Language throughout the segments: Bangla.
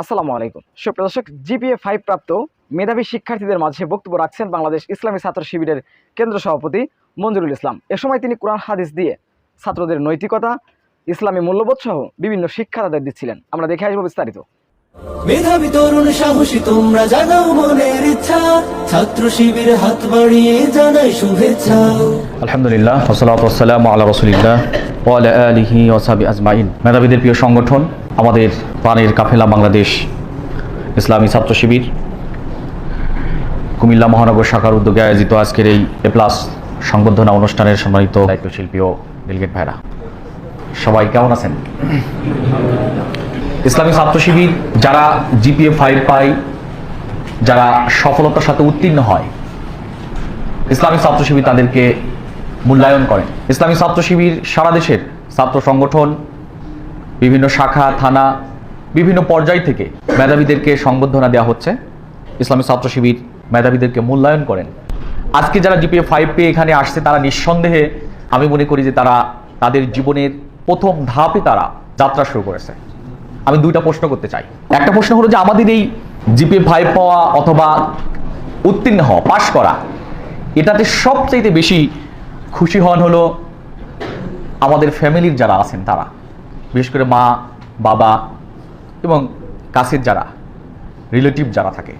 আসসালামু আলাইকুম। সুপ্রিয় দর্শক, জিপিএ ফাইভ প্রাপ্ত মেধাবী শিক্ষার্থীদের মাঝে বক্তব্য রাখছেন বাংলাদেশ ইসলামী ছাত্র শিবিরের কেন্দ্র সভাপতি মঞ্জুরুল ইসলাম। এ সময় তিনি কোরআন, হাদিস দিয়ে ছাত্রদের নৈতিকতা, ইসলামী মূল্যবোধ সহ বিভিন্ন শিক্ষা তাদের দিচ্ছিলেন। আমরা দেখে আসব বিস্তারিত। মেধাবী তরুণ সাহসী, তোমরা জানাও মনের ইচ্ছা। ছাত্র শিবির হাত বাড়িয়ে জানাই শুভেচ্ছা। আলহামদুলিল্লাহ, ওসালাত ওসালাম আল্লাহ রসুলিল্লাহ ওয়ালা আলিহি ওসাবি আজমাইন। মেধাবীদের প্রিয় সংগঠন, আমাদের পানের কাফেলা বাংলাদেশ ইসলামী ছাত্র শিবির। কুমিল্লা মহানগর শাখার উদ্যোগে আয়োজিত আজকের এই এ প্লাস সংবর্ধনা অনুষ্ঠানের সম্মানিত দায়িত্বশিল্পী ও ডেলিগেট ভাইরা। সবাই কেমন আছেন? ইসলামী ছাত্র শিবির যারা জিপিএ ফাইভ পায়, যারা সফলতার সাথে উত্তীর্ণ হয়, ইসলামী ছাত্র শিবির তাদেরকে মূল্যায়ন করেন। ইসলামী ছাত্র শিবির সারা দেশের ছাত্র সংগঠন, বিভিন্ন শাখা, থানা, বিভিন্ন পর্যায় থেকে মেধাবীদেরকে সংবর্ধনা দেওয়া হচ্ছে। ইসলামী ছাত্র শিবির মেধাবীদেরকে মূল্যায়ন করেন। আজকে যারা জিপিএ ফাইভ পেয়ে এখানে আসছে, তারা নিঃসন্দেহে আমি মনে করি যে তারা তাদের জীবনের প্রথম ধাপে তারা যাত্রা শুরু করেছে। আমি দুইটা প্রশ্ন করতে চাই। একটা প্রশ্ন হলো যে আমাদের এই জিপিএ ফাইভ পাওয়া অথবা উত্তীর্ণ হওয়া, পাশ করা, এটাতে সবচাইতে বেশি খুশি হন হলো আমাদের ফ্যামিলির যারা আছেন তারা, বিশেষ করে মা, বাবা এবং কাছের যারা রিলেটিভ যারা থাকে।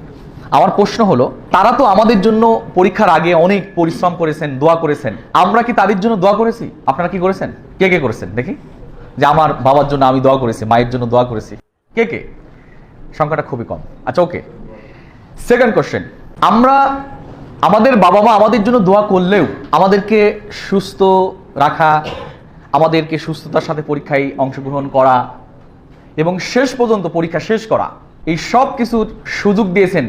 আমার প্রশ্ন হলো, তারা তো আমাদের জন্য পরীক্ষার আগে অনেক পরিশ্রম করেছেন, দোয়া করেছেন। আমরা কি তাদের জন্য দোয়া করেছি? আপনারা কি করেছেন? কে কে করেছেন? দেখি। যে আমার বাবার জন্য আমি দোয়া করেছি, মায়ের জন্য দোয়া করেছি। কে কে? সংখ্যাটা খুবই কম। আচ্ছা ওকে। সেকেন্ড কোশ্চেন আমরা আমাদের বাবা মা আমাদের জন্য দোয়া করলেও আমাদেরকে সুস্থ রাখা, আমাদেরকে সুস্থতার সাথে পরীক্ষায় অংশগ্রহণ করা এবং শেষ পর্যন্ত পরীক্ষা শেষ করা, এই সব কিছুর সুযোগ দিয়েছেন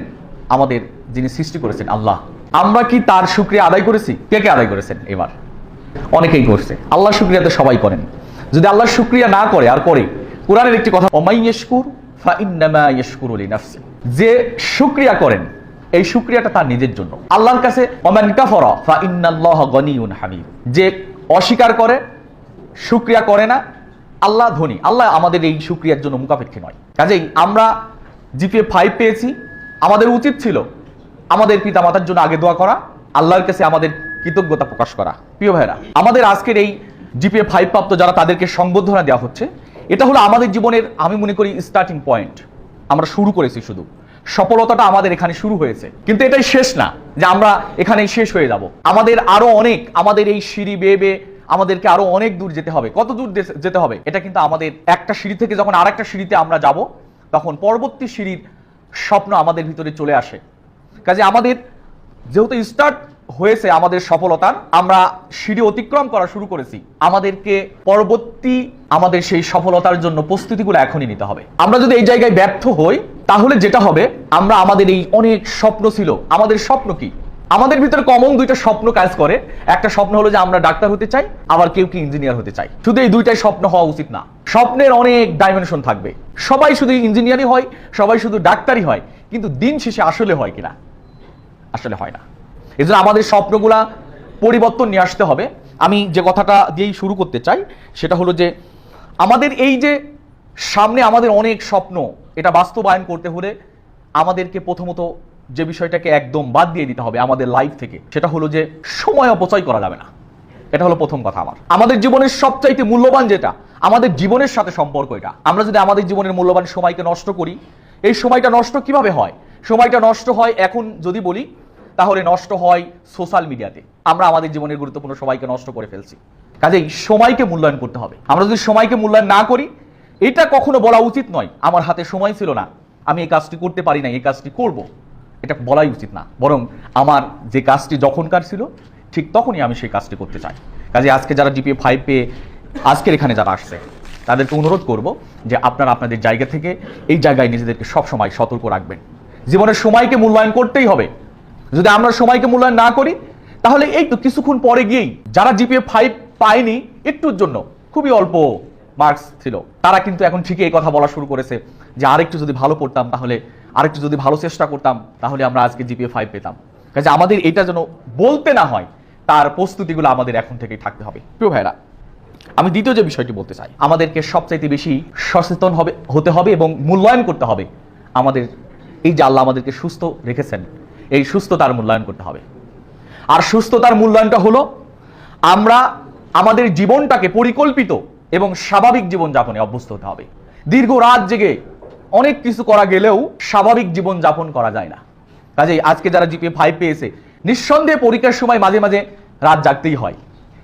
আমাদের যিনি সৃষ্টি করেছেন আল্লাহ। আমরা কি তার শুক্রিয়া আদায় করেছি? কে কে আদায় করেছেন? এবার। অনেকেই করছে। আল্লাহ শুক্রিয়া তো সবাই করেন। যদি আল্লাহ শুক্রিয়া না করে, আর করে। কোরআনের একটি কথা অমাই ইয়েশকুর ফা ইন্নামা যে শুক্রিয়া করেন, এই শুক্রিয়াটা তার নিজের জন্য। আল্লাহর কাছে ফা যে অস্বীকার করে, শুক্রিয়া করে না, আল্লাহ ধনী। আল্লাহ আমাদের এই শুক্রিয়ার জন্য মুখাপেক্ষী নয়। কাজেই আমরা জিপিএ ফাইভ পেয়েছি, আমাদের উচিত ছিল আমাদের পিতা মাতার জন্য আগে দোয়া করা, আল্লাহর কাছে আমাদের কৃতজ্ঞতা প্রকাশ করা। প্রিয় ভাইরা আমাদের আজকের এই জিপিএ ফাইভ প্রাপ্ত যারা তাদেরকে সংবর্ধনা দেওয়া হচ্ছে, এটা হলো আমাদের জীবনের, আমি মনে করি স্টার্টিং পয়েন্ট আমরা শুরু করেছি শুধু। সফলতাটা আমাদের এখানে শুরু হয়েছে। কিন্তু এটাই শেষ না, যে আমরা এখানেই শেষ হয়ে যাব। আমাদের আরও অনেক, আমাদের এই সিঁড়ি বেয়ে বেয়ে আমাদেরকে আরও অনেক দূর যেতে হবে। কত দূর যেতে হবে, এটা কিন্তু আমাদের একটা সিঁড়ি থেকে যখন আরেকটা সিঁড়িতে আমরা যাব, তখন পরবর্তী সিঁড়ির স্বপ্ন আমাদের ভিতরে চলে আসে। কাজে আমাদের যেহেতু স্টার্ট হয়েছে আমাদের সফলতার আমরা সিঁড়ি অতিক্রম করা শুরু করেছি। আমাদেরকে পরবর্তী আমাদের সেই সফলতার জন্য প্রস্তুতিগুলো এখনই নিতে হবে। আমরা যদি এই জায়গায় ব্যর্থ হই, তাহলে যেটা হবে, আমরা আমাদের এই অনেক স্বপ্ন ছিল। আমাদের স্বপ্ন কি? আমাদের ভিতরে কমন দুইটা স্বপ্ন কাজ করে। একটা স্বপ্ন হলো যে আমরা ডাক্তার হতে চাই, আবার কেউ কি ইঞ্জিনিয়ার হতে চাই। শুধু এই দুইটাই স্বপ্ন হওয়া উচিত না। স্বপ্নের অনেক ডাইমেনশন থাকবে। সবাই শুধু ইঞ্জিনিয়ারই হয়, সবাই শুধু ডাক্তারই হয়, কিন্তু দিন শেষে আসলে হয় কিনা? আসলে হয় না। এই জন্য আমাদের স্বপ্নগুলা পরিবর্তন নিয়ে আসতে হবে। আমি যে কথাটা দিয়েই শুরু করতে চাই, সেটা হলো যে আমাদের এই যে সামনে আমাদের অনেক স্বপ্ন, এটা বাস্তবায়ন করতে হলে আমাদেরকে প্রথমত যে বিষয়টাকে একদম বাদ দিয়ে দিতে হবে আমাদের লাইফ থেকে, সেটা হলো যে সময় অপচয় করা যাবে না। এটা হলো প্রথম কথা আমার। আমাদের জীবনের সবচাইতে মূল্যবান যেটা, আমাদের জীবনের সাথে সম্পর্ক এটা। আমরা যদি আমাদের জীবনের মূল্যবান সময়কে নষ্ট করি, এই সময়টা নষ্ট কীভাবে হয়? সময়টা নষ্ট হয় এখন যদি বলি তাহলে নষ্ট হয় সোশ্যাল মিডিয়াতে। আমরা আমাদের জীবনের গুরুত্বপূর্ণ সময়কে নষ্ট করে ফেলছি। কাজেই সময়কে মূল্যায়ন করতে হবে। আমরা যদি সময়কে মূল্যায়ন না করি, এটা কখনো বলা উচিত নয়। আমার হাতে সময় ছিল না। আমি এই কাজটি করতে পারি না এই কাজটি করব। এটা বলাই উচিত না। বরং আমার যে কাজটি যখনকার ছিল, ঠিক তখনই আমি সেই কাজটি করতে চাই। কাজে আজকে যারা জিপিএ ফাইভ পেয়ে আজকের এখানে যারা আসছে, তাদেরকে অনুরোধ করব যে আপনারা আপনাদের জায়গা থেকে এই জায়গায় নিজেদেরকে সবসময় সতর্ক রাখবেন। জীবনের সময়কে মূল্যায়ন করতেই হবে। যদি আমরা সময়কে মূল্যায়ন না করি, তাহলে এই তো কিছুক্ষণ পরে গিয়েই যারা জিপিএ ফাইভ পায়নি, একটুর জন্য খুবই অল্প মার্কস ছিল। তারা কিন্তু এখন ঠিকই এই কথা বলা শুরু করেছে যে আরেকটু যদি ভালো পড়তাম তাহলে, আরেকটু যদি ভালো চেষ্টা করতাম, তাহলে আমরা আজকে জিপিএ ফাইভ পেতাম। কাজে আমাদের এটা যেন বলতে না হয়, তার প্রস্তুতিগুলো আমাদের এখন থেকেই থাকতে হবে। প্রিয় ভাইরা আমি দ্বিতীয় যে বিষয়টি বলতে চাই, আমাদেরকে সবচাইতে বেশি সচেতন হবে, হতে হবে এবং মূল্যায়ন করতে হবে। আমাদের, এই যে আল্লাহ আমাদেরকে সুস্থ রেখেছেন এই সুস্থতার মূল্যায়ন করতে হবে। আর সুস্থতার মূল্যায়নটা হলো, আমরা আমাদের জীবনটাকে পরিকল্পিত এবং স্বাভাবিক জীবনযাপনে অভ্যস্ত হতে হবে। দীর্ঘ রাত জেগে অনেক কিছু করা গেলেও স্বাভাবিক জীবনযাপন করা যায় না। কাজেই আজকে যারা জিপিএ ফাইভ পেয়েছে, নিঃসন্দেহে পরীক্ষার সময় মাঝে মাঝে রাত জাগতেই হয়।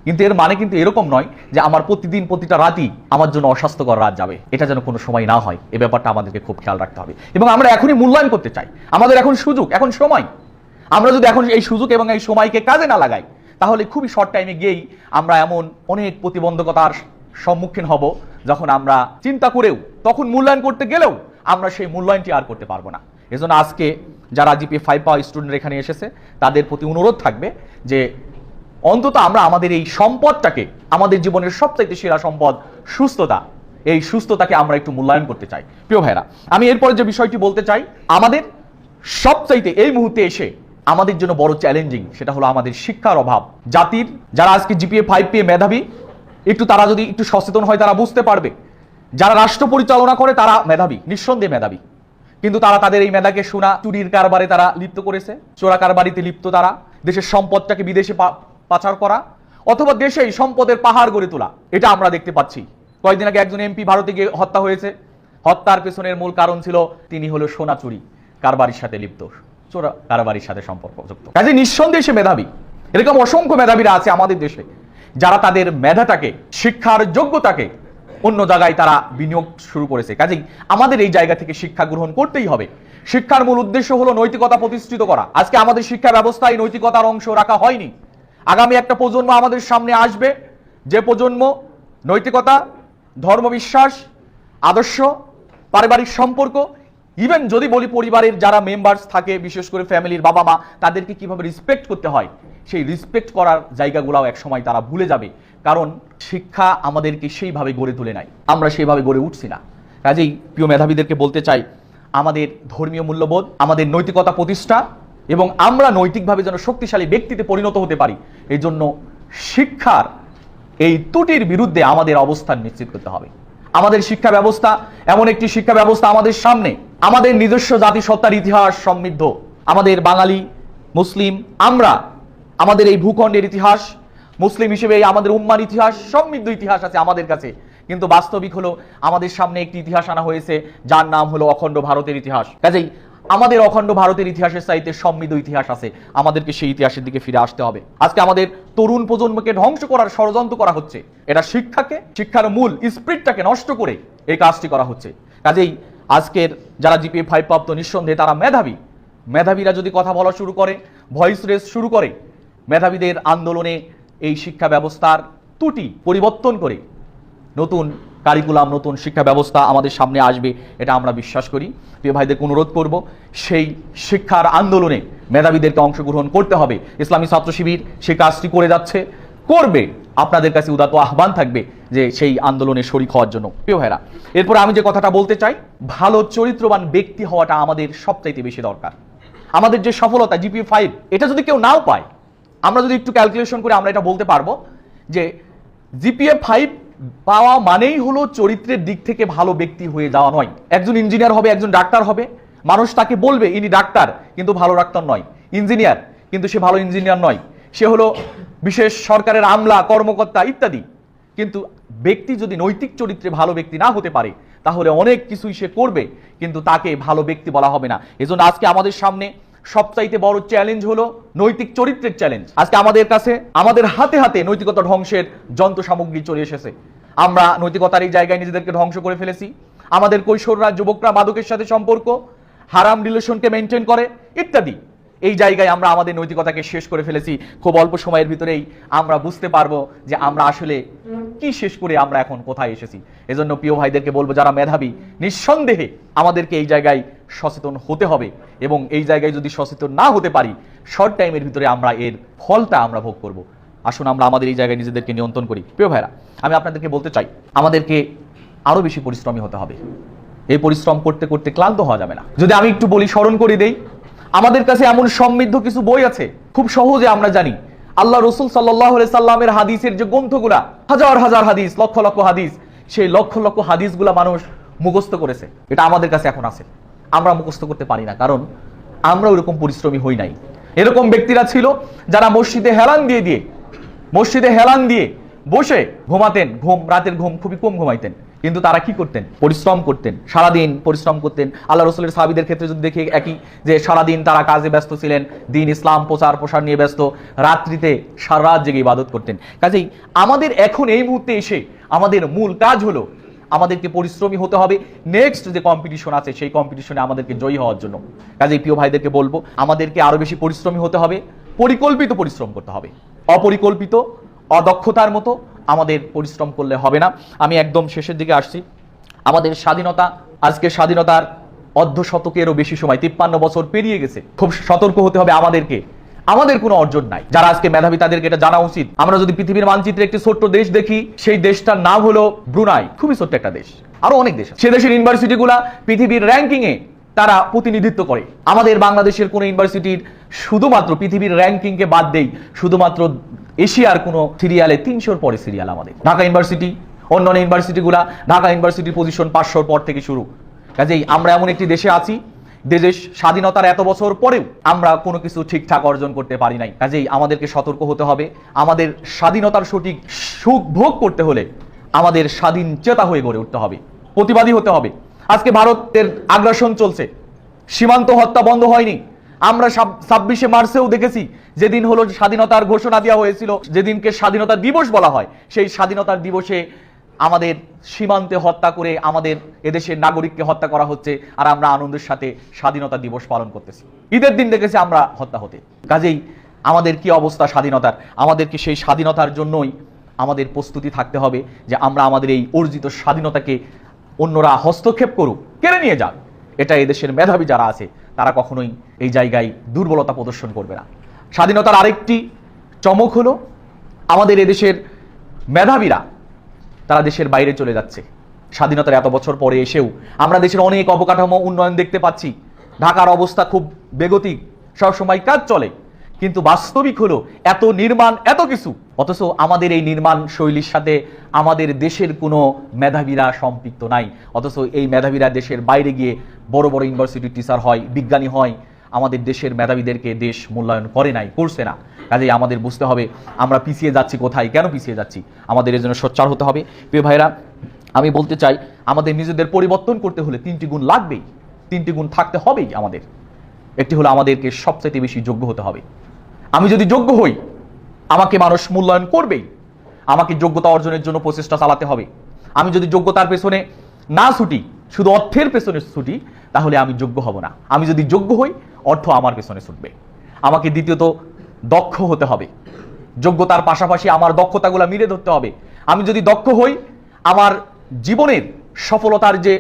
কিন্তু এর মানে কিন্তু এরকম নয় যে আমার প্রতিদিন প্রতিটা রাতই আমার জন্য অস্বাস্থ্যকর রাত যাবে। এটা যেন কোনো সময় না হয়। এ ব্যাপারটা আমাদেরকে খুব খেয়াল রাখতে হবে। এবং আমরা এখনই মূল্যায়ন করতে চাই। আমাদের এখন সুযোগ, এখন সময়। আমরা যদি এখন এই সুযোগ এবং এই সময়কে কাজে না লাগাই, তাহলে খুবই শর্ট টাইমে গিয়েই আমরা এমন অনেক প্রতিবন্ধকতার সম্মুখীন হব যখন আমরা চিন্তা করেও, তখন মূল্যায়ন করতে গেলেও আমরা সেই মূল্যায়নটি আর করতে পারব না। এজন্য আজকে যারা জিপি ফাইভ পাওয়া স্টুডেন্ট এখানে এসেছে, তাদের প্রতি অনুরোধ থাকবে যে অন্তত আমরা আমাদের এই সম্পদটাকে, আমাদের জীবনের সবচাইতে সেরা সম্পদ সুস্থতা। এই সুস্থতাকে আমরা একটু মূল্যায়ন করতে চাই। প্রিয় ভাইরা আমি এরপরে যে বিষয়টি বলতে চাই, আমাদের সবচাইতে এই মুহূর্তে এসে আমাদের জন্য বড় চ্যালেঞ্জিং সেটা হলো আমাদের শিক্ষার অভাব। জাতির, যারা আজকে জিপিএ ফাইভ পেয়ে মেধাবী, একটু তারা যদি একটু সচেতন হয়, তারা বুঝতে পারবে। যারা রাষ্ট্র পরিচালনা করে, তারা মেধাবী, নিঃসন্দেহে মেধাবী। কিন্তু তারা তাদের এই মেধাকে সোনা, চুরির কারবারে তারা লিপ্ত করেছে চোরা কারবারিতে লিপ্ত তারা। দেশের সম্পদটাকে বিদেশে পাচার করা অথবা দেশেই সম্পদের পাহাড় গড়ে তোলা, এটা আমরা দেখতে পাচ্ছি। কয়েকদিন আগে একজন এমপি ভারতে গিয়ে হত্যা হয়েছে। হত্যার পেছনের মূল কারণ ছিল তিনি হলো সোনা চুরি, কারবারির সাথে লিপ্ত। চোরা কারবারির সাথে সম্পর্কযুক্ত কাজে নিঃসন্দেহে মেধাবী। এরকম অসংখ্য মেধাবীরা আছে আমাদের দেশে, যারা তাদের মেধাটাকে, শিক্ষার যোগ্যতাকে অন্য জায়গায় তারা বিনিয়োগ শুরু করেছে। কাজেই আমাদের এই জায়গা থেকে শিক্ষা গ্রহণ করতেই হবে। শিক্ষার মূল উদ্দেশ্য হলো নৈতিকতা প্রতিষ্ঠিত করা। আজকে আমাদের শিক্ষা ব্যবস্থায় নৈতিকতার অংশ রাখা হয়নি। আগামী একটা প্রজন্ম আমাদের সামনে আসবে। যে প্রজন্ম নৈতিকতা ধর্মবিশ্বাস আদর্শ, পারিবারিক সম্পর্ক ইভেন যদি বলি পরিবারের যারা মেম্বার্স থাকে, বিশেষ করে ফ্যামিলির বাবা মা তাদেরকে কীভাবে রেসপেক্ট করতে হয়, সেই রেসপেক্ট করার জায়গাগুলাও এক সময় তারা ভুলে যাবে। কারণ শিক্ষা আমাদেরকে সেইভাবে গড়ে তুলে নাই। আমরা সেইভাবে গড়ে উঠছি না। কাজেই প্রিয় মেধাবীদেরকে বলতে চাই, আমাদের ধর্মীয় মূল্যবোধ, আমাদের নৈতিকতা প্রতিষ্ঠা এবং আমরা নৈতিকভাবে যেন শক্তিশালী ব্যক্তিতে পরিণত হতে পারি এই জন্য শিক্ষার এই ত্রুটির বিরুদ্ধে আমাদের অবস্থান নিশ্চিত করতে হবে। আমাদের শিক্ষা ব্যবস্থা, এমন একটি শিক্ষা ব্যবস্থা আমাদের সামনে, আমাদের নিজস্ব জাতিসত্তার ইতিহাস সমৃদ্ধ। আমাদের বাঙালি, মুসলিম, আমরা, আমাদের এই ভূখণ্ডের ইতিহাস, মুসলিম হিসেবে আমাদের উম্মার ইতিহাস, সমৃদ্ধ ইতিহাস আছে আমাদের কাছে। কিন্তু বাস্তবিক হলো, আমাদের সামনে একটি ইতিহাস আনা হয়েছে, যার নাম হলো অখণ্ড ভারতের ইতিহাস। কাজেই আমাদের অখণ্ড ভারতের ইতিহাসের চাইতে সমৃদ্ধ ইতিহাস আছে। আমাদেরকে সেই ইতিহাসের দিকে ফিরে আসতে হবে। আজকে আমাদের তরুণ প্রজন্মকে ধ্বংস করার ষড়যন্ত্র করা হচ্ছে। এটা শিক্ষাকে, শিক্ষার মূল স্পিরিটটাকে নষ্ট করে এই কাজটি করা হচ্ছে। কাজেই আজকের যারা জিপিএ ফাইভ প্রাপ্ত নিঃসন্দেহে তারা মেধাবী। মেধাবীরা যদি কথা বলা শুরু করে, ভয়েস রেস শুরু করে, মেধাবীদের আন্দোলনে এই শিক্ষা ব্যবস্থার ত্রুটি পরিবর্তন করে, নতুন কারিকুলাম, নতুন শিক্ষা ব্যবস্থা আমাদের সামনে আসবে, এটা আমরা বিশ্বাস করি। প্রিয় ভাইদেরকে অনুরোধ করব, সেই শিক্ষার আন্দোলনে মেধাবীদেরকে অংশগ্রহণ করতে হবে। ইসলামী ছাত্র শিবির সেই কাজটি করে যাচ্ছে, করবে। আপনাদের কাছে উদাত্ত আহ্বান থাকবে যে সেই আন্দোলনে শরিক হওয়ার জন্য। প্রিয় ভাইরা, এরপর আমি যে কথাটা বলতে চাই, ভালো চরিত্রবান ব্যক্তি হওয়াটা আমাদের সবচাইতে বেশি দরকার। আমাদের যে সফলতা জিপি ফাইভ, এটা যদি কেউ নাও পায়, আমরা যদি একটু ক্যালকুলেশন করে আমরা এটা বলতে পারব যে জিপিএ ফাইভ পাওয়া মানেই হলো চরিত্রের দিক থেকে ভালো ব্যক্তি হয়ে যাওয়া নয়। একজন ইঞ্জিনিয়ার হবে, একজন ডাক্তার হবে। মানুষ তাকে বলবে, ইনি ডাক্তার কিন্তু ভালো ডাক্তার নয়। ইঞ্জিনিয়ার কিন্তু সে ভালো ইঞ্জিনিয়ার নয়। সে হলো বিশেষ সরকারের আমলা, কর্মকর্তা ইত্যাদি। কিন্তু ব্যক্তি যদি নৈতিক চরিত্রে ভালো ব্যক্তি না হতে পারে, তাহলে অনেক কিছুই সে করবে, কিন্তু তাকে ভালো ব্যক্তি বলা হবে না। এজন্য আজকে আমাদের সামনে সবচাইতে বড় চ্যালেঞ্জ হলো নৈতিক চরিত্রের চ্যালেঞ্জ আজকে আমাদের কাছে, আমাদের হাতে হাতে নৈতিকতা ধ্বংসের যন্ত্র সামগ্রী চলে এসেছে। আমরা নৈতিকতার এই জায়গায় নিজেদেরকে ধ্বংস করে ফেলেছি। আমাদের কৈশোররা, যুবকরা, মাদকের সাথে সম্পর্ক, হারাম রিলেশনকে মেনটেন করে, ইত্যাদি। এই জায়গায় আমরা আমাদের নৈতিকতাকে শেষ করে ফেলেছি। খুব অল্প সময়ের ভিতরেই আমরা বুঝতে পারব যে আমরা আসলে কি শেষ করে আমরা এখন কোথায় এসেছি। এজন্য প্রিয় ভাইদেরকে বলব, যারা মেধাবী, নিঃসন্দেহে আমাদেরকে এই জায়গায় সচেতন হতে হবে এবং এই জায়গায় যদি সচেতন না হতে পারি শর্ট টাইমের ভিতরে আমরা এর ফলটা আমরা ভোগ করব। আসুন আমরা আমাদের এই জায়গায় নিজেদেরকে নিয়ন্ত্রণ করি। প্রিয় ভাইরা, আমি আপনাদেরকে বলতে চাই, আমাদেরকে আরও বেশি পরিশ্রমী হতে হবে। এই পরিশ্রম করতে করতে ক্লান্ত হওয়া যাবে না। যদি আমি একটু বলি, স্মরণ করে দেই আমাদের কাছে এমন সমৃদ্ধ কিছু বই আছে, খুব সহজে আমরা জানি। আল্লাহ রসুল সাল্লাহ সাল্লামের হাদিসের যে গ্রন্থগুলা, হাজার হাজার হাদিস, লক্ষ লক্ষ হাদিস, সেই লক্ষ লক্ষ হাদিসগুলা মানুষ মুখস্থ করেছে। এটা আমাদের কাছে এখন আছে। আমরা মুখস্থ করতে পারি না, কারণ আমরা ওরকম পরিশ্রমী হই নাই। এরকম ব্যক্তিরা ছিল যারা মসজিদে হেলান দিয়ে দিয়ে, মসজিদে হেলান দিয়ে বসে ঘুমাতেন, ঘুম, রাতের ঘুম খুবই কম ঘুমাইতেন। কিন্তু তারা কি করতেন? পরিশ্রম করতেন, সারাদিন পরিশ্রম করতেন। আল্লাহ রসুলের সাহাবিদের ক্ষেত্রে যদি দেখি একই, যে সারাদিন তারা কাজে ব্যস্ত ছিলেন, দিন ইসলাম, প্রচার, প্রসার নিয়ে ব্যস্ত, রাত্রিতে সারা রাত জেগে ইবাদত করতেন। কাজেই আমাদের এখন এই মুহূর্তে এসে আমাদের মূল কাজ হলো, আমাদেরকে পরিশ্রমী হতে হবে। নেক্সট যে কম্পিটিশন আছে, সেই কম্পিটিশনে আমাদেরকে জয়ী হওয়ার জন্য। কাজেই প্রিয় ভাইদেরকে বলব, আমাদেরকে আরও বেশি পরিশ্রমী হতে হবে, পরিকল্পিত পরিশ্রম করতে হবে। অপরিকল্পিত, অদক্ষতার মতো আমাদের পরিশ্রম করলে হবে না। আমি একদম শেষের দিকে আসছি। আমাদের স্বাধীনতা, আজকে স্বাধীনতার অর্ধ শতকেরও বেশি সময়, তিপ্পান্ন বছর পেরিয়ে গেছে। খুব সতর্ক হতে হবে আমাদেরকে। আমাদের কোনো অর্জন নাই। যারা আজকে মেধাবী তাদেরকে এটা জানা উচিত। আমরা যদি পৃথিবীর মানচিত্রে একটি ছোট্ট দেশ দেখি, সেই দেশটার নাম হলো ব্রুনাই। খুবই ছোট্ট একটা দেশ। আরও অনেক দেশ সে দেশের ইউনিভার্সিটিগুলা পৃথিবীর র্যাঙ্কিং এ তারা প্রতিনিধিত্ব করে। আমাদের বাংলাদেশের কোন ইউনিভার্সিটির শুধুমাত্র পৃথিবীর র্যাঙ্কিং কে বাদ দেই, শুধুমাত্র এশিয়ার কোনো সিরিয়ালে তিনশোর পরে সিরিয়াল আমাদের। ঢাকা ইউনিভার্সিটি, অন্যান্য ইউনিভার্সিটিগুলা ঢাকা ইউনিভার্সিটির পজিশন পাঁচশোর পর থেকে শুরু। কাজেই আমরা এমন একটি দেশে আছি, দেশের স্বাধীনতার এত বছর পরেও আমরা কোনো কিছু ঠিকঠাক অর্জন করতে পারি নাই। কাজেই আমাদেরকে সতর্ক হতে হবে, আমাদের স্বাধীনতার সঠিক সুখ ভোগ করতে হলে আমাদের স্বাধীন চেতা হয়ে গড়ে উঠতে হবে, প্রতিবাদী হতে হবে। আজকে ভারতের আগ্রাসন চলছে, সীমান্ত হত্যা বন্ধ হয়নি আমরা ছাব্বিশে মার্চেও দেখেছি, যেদিন হলো স্বাধীনতার ঘোষণা দেওয়া হয়েছিল, যেদিনকে স্বাধীনতা দিবস বলা হয়, সেই স্বাধীনতার দিবসে আমাদের সীমান্তে হত্যা করে আমাদের এদেশের নাগরিককে হত্যা করা হচ্ছে, আর আমরা আনন্দের সাথে স্বাধীনতা দিবস পালন করতেছি। ঈদের দিন দেখেছি আমরা হত্যা হতে। কাজেই আমাদের কি অবস্থা স্বাধীনতার? আমাদেরকে সেই স্বাধীনতার জন্যই আমাদের প্রস্তুতি থাকতে হবে যে আমরা আমাদের এই অর্জিত স্বাধীনতাকে অন্যরা হস্তক্ষেপ করুক, কেড়ে নিয়ে যাক। এটা এদেশের মেধাবী যারা আছে তারা কখনোই এই জায়গায় দুর্বলতা প্রদর্শন করবে না। স্বাধীনতার আরেকটি চমক হল, আমাদের এদেশের মেধাবীরা তারা দেশের বাইরে চলে যাচ্ছে। স্বাধীনতার এত বছর পরে এসেও আমরা দেশের অনেক অবকাঠামো উন্নয়ন দেখতে পাচ্ছি। ঢাকার অবস্থা খুব বেগতিক। সবসময় কাজ চলে। কিন্তু বাস্তবিক হলো এত নির্মাণ, এত কিছু। অথচ আমাদের এই নির্মাণ শৈলীর সাথে আমাদের দেশের কোনো মেধাবীরা সম্পৃক্ত নাই। অথচ এই মেধাবীরা দেশের বাইরে গিয়ে বড় বড় ইউনিভার্সিটির টিচার হয়, বিজ্ঞানী হয়, আমাদের দেশের মেধাবীদেরকে দেশ মূল্যায়ন করে নাই, করছে না। কাজেই আমাদের বুঝতে হবে, আমরা পিছিয়ে যাচ্ছি কোথায়, কেন পিছিয়ে যাচ্ছি? আমাদের এর জন্য সোচ্চার হতে হবে। প্রিয় ভাইরা আমি বলতে চাই, আমাদের নিজেদের পরিবর্তন করতে হলে তিনটি গুণ লাগবেই। তিনটি গুণ থাকতে হবেই আমাদের। একটি হলো আমাদেরকে সবচাইতে বেশি যোগ্য হতে হবে। আমি যদি যোগ্য হই, আমাকে মানুষ মূল্যায়ন করবেই। আমাকে যোগ্যতা অর্জনের জন্য প্রচেষ্টা চালাতে হবে। আমি যদি যোগ্যতার পেছনে না ছুটি, শুধু অর্থের পেছনে ছুটি, তাহলে আমি যোগ্য হব না। আমি যদি যোগ্য হই, অর্থ আমার পেছনে ছুটবে। আমাকে দ্বিতীয়ত দক্ষ হতে হবে। যোগ্যতার পাশাপাশি আমার দক্ষতাগুলো মিলে ধরতে হবে। আমি যদি দক্ষ হই, আমার জীবনের সফলতার যে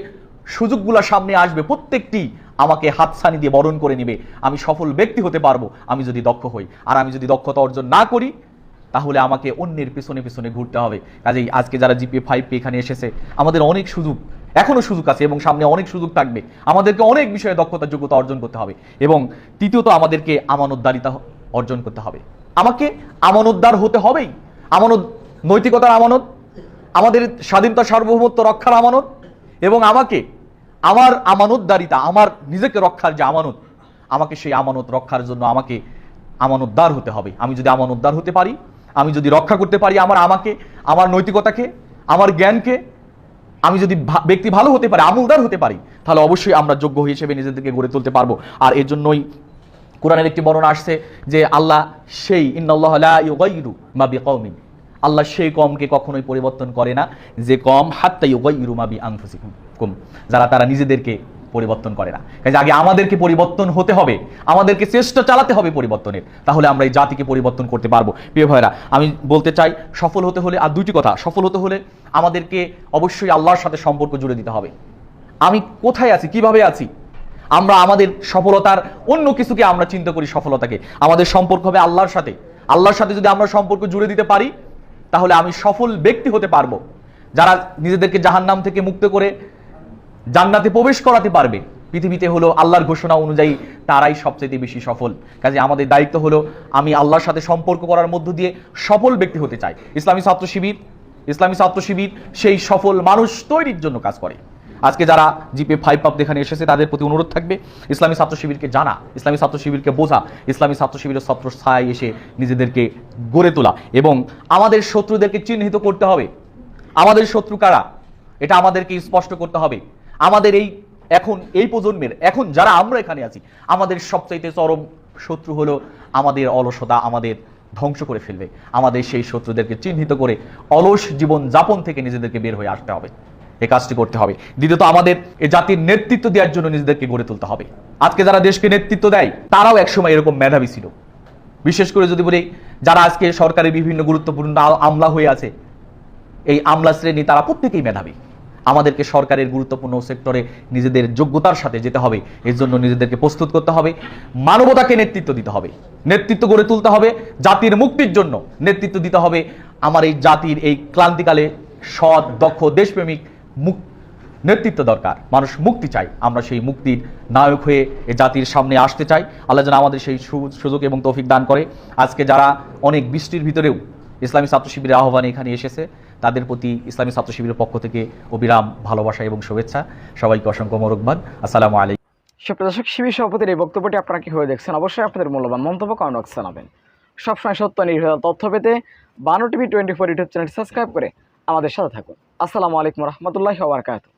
সুযোগগুলো সামনে আসবে, প্রত্যেকটি আমাকে হাতছানি দিয়ে বরণ করে নেবে। আমি সফল ব্যক্তি হতে পারব, আমি যদি দক্ষ হই। আর আমি যদি দক্ষতা অর্জন না করি, তাহলে আমাকে অন্যের পেছনে পেছনে ঘুরতে হবে। কাজেই আজকে যারা জিপিএ ফাইভ পে এখানে এসেছে, আমাদের অনেক সুযোগ এখনও সুযোগ আছে এবং সামনে অনেক সুযোগ থাকবে। আমাদেরকে অনেক বিষয়ে দক্ষতা, যোগ্যতা অর্জন করতে হবে এবং তৃতীয়ত আমাদেরকে আমানতদারিতা অর্জন করতে হবে। আমাকে আমানতদার হতে হবেই। আমানত, নৈতিকতার আমানত, আমাদের স্বাধীনতা সার্বভৌমত্ব রক্ষার আমানত এবং আমাকে আমার আমানতদারিতা, আমার নিজেকে রক্ষার যে আমানত, আমাকে সেই আমানত রক্ষার জন্য আমাকে আমানতদার হতে হবে। আমি যদি আমানতদার হতে পারি, আমি যদি রক্ষা করতে পারি আমার আমাকে, আমার নৈতিকতাকে, আমার জ্ঞানকে, আমি যদি ব্যক্তি ভালো হতে পারি, আমলদার হতে পারি, তাহলে অবশ্যই আমরা যোগ্য হিসেবে নিজেদেরকে গড়ে তুলতে পারব। আর এর জন্যই কোরআনের একটি বর্ণনা আসছে যে, আল্লাহ সেই ইউগাইরু মা বিকওমিন। আল্লাহ সেই কমকে কখনোই পরিবর্তন করে না, যে কম, হাত্তা ইউগাইরু মা বি কুম যারা তারা নিজেদেরকে পরিবর্তন করে না। কাজে আগে আমাদেরকে পরিবর্তন হতে হবে, আমাদেরকে চেষ্টা চালাতে হবে পরিবর্তনের। তাহলে আমরা এই জাতিকে পরিবর্তন করতে পারব। প্রিয় ভাইরা আমি বলতে চাই, সফল হতে হলে, আর দুইটি কথা, সফল হতে হলে আমাদেরকে অবশ্যই আল্লাহর সাথে সম্পর্ক জুড়ে দিতে হবে। আমি কোথায় আছি, কীভাবে আছি? আমরা আমাদের সফলতার অন্য কিছুকে আমরা চিন্তা করি সফলতাকে। আমাদের সম্পর্ক হবে আল্লাহর সাথে। আল্লাহর সাথে যদি আমরা সম্পর্ক জুড়ে দিতে পারি, তাহলে আমি সফল ব্যক্তি হতে পারব। যারা নিজেদেরকে জাহান্নাম থেকে মুক্ত করে জান্নাতে প্রবেশ করাতে পারবে। পৃথিবীতে হলো আল্লাহর ঘোষণা অনুযায়ী তারাই সবচেয়ে বেশি সফল। কাজে আমাদের দায়িত্ব হলো, আমি আল্লাহর সাথে সম্পর্ক করার মধ্য দিয়ে সফল ব্যক্তি হতে চাই। ইসলামী ছাত্র শিবির, ইসলামী ছাত্র শিবির সেই সফল মানুষ তৈরির জন্য কাজ করে। আজকে যারা জিপে ফাইভ পাপ এখানে এসেছে, তাদের প্রতি অনুরোধ থাকবে, ইসলামী ছাত্র শিবিরকে জানা, ইসলামী ছাত্র শিবিরকে বোঝা, ইসলামী ছাত্র শিবিরের ছাত্র ছায় এসে নিজেদেরকে গড়ে তোলা এবং আমাদের শত্রুদেরকে চিহ্নিত করতে হবে। আমাদের শত্রু কারা? এটা আমাদেরকে স্পষ্ট করতে হবে। আমাদের এই এখন, এই প্রজন্মের, এখন যারা আমরা এখানে আছি, আমাদের সবচাইতে চরম শত্রু হলো আমাদের অলসতা, আমাদের ধ্বংস করে ফেলবে। আমাদের সেই শত্রুদেরকে চিহ্নিত করে অলস জীবন যাপন থেকে নিজেদেরকে বের হয়ে আসতে হবে। এই কাজটি করতে হবে। দ্বিতীয়ত, আমাদের এ জাতির নেতৃত্ব দেওয়ার জন্য নিজেদেরকে গড়ে তুলতে হবে। আজকে যারা দেশকে নেতৃত্ব দেয়, তারাও একসময় এরকম মেধাবী ছিল। বিশেষ করে যদি বলি, যারা আজকে সরকারের বিভিন্ন গুরুত্বপূর্ণ আমলা হয়ে আছে, এই আমলা শ্রেণি, তারা প্রত্যেকেই মেধাবী। আমাদেরকে সরকারের গুরুত্বপূর্ণ সেক্টরে নিজেদের যোগ্যতার সাথে যেতে হবে। এর জন্য নিজেদেরকে প্রস্তুত করতে হবে। মানবতাকে নেতৃত্ব দিতে হবে। নেতৃত্ব গড়ে তুলতে হবে। জাতির মুক্তির জন্য নেতৃত্ব দিতে হবে। আমার এই জাতির এই ক্লান্তিকালে সৎ, দক্ষ, দেশপ্রেমিক মুক নেতৃত্ব দরকার। মানুষ মুক্তি চাই আমরা সেই মুক্তির নায়ক হয়ে এ জাতির সামনে আসতে চাই। আল্লাহ যেন আমাদের সেই সুযোগ এবং তৌফিক দান করে। আজকে যারা অনেক বৃষ্টির ভিতরেও ইসলামী ছাত্র শিবিরের আহ্বানে এখানে এসেছে তাদের প্রতি ইসলামী ছাত্র শিবিরের পক্ষ থেকে অবিরাম ভালোবাসা এবং শুভেচ্ছা। সবাইকে অসংখ্য মোরকবাদ আসসালামু আলাইকুম। সুপ্রদর্শক শিবির সভাপতির এই বক্তব্যটি আপনারা হয়ে দেখছেন? অবশ্যই আপনাদের মূল্যবান মন্তব্য কমেন্ট বক্সে জানাবেন। সবসময় সত্য নির্ভর তথ্য পেতে বানো TV twenty four YouTube channel subscribe করে আমাদের সাথে থাকুন। আসসালামু আলাইকুম রহমতুল্লাহ ওবরাকাতু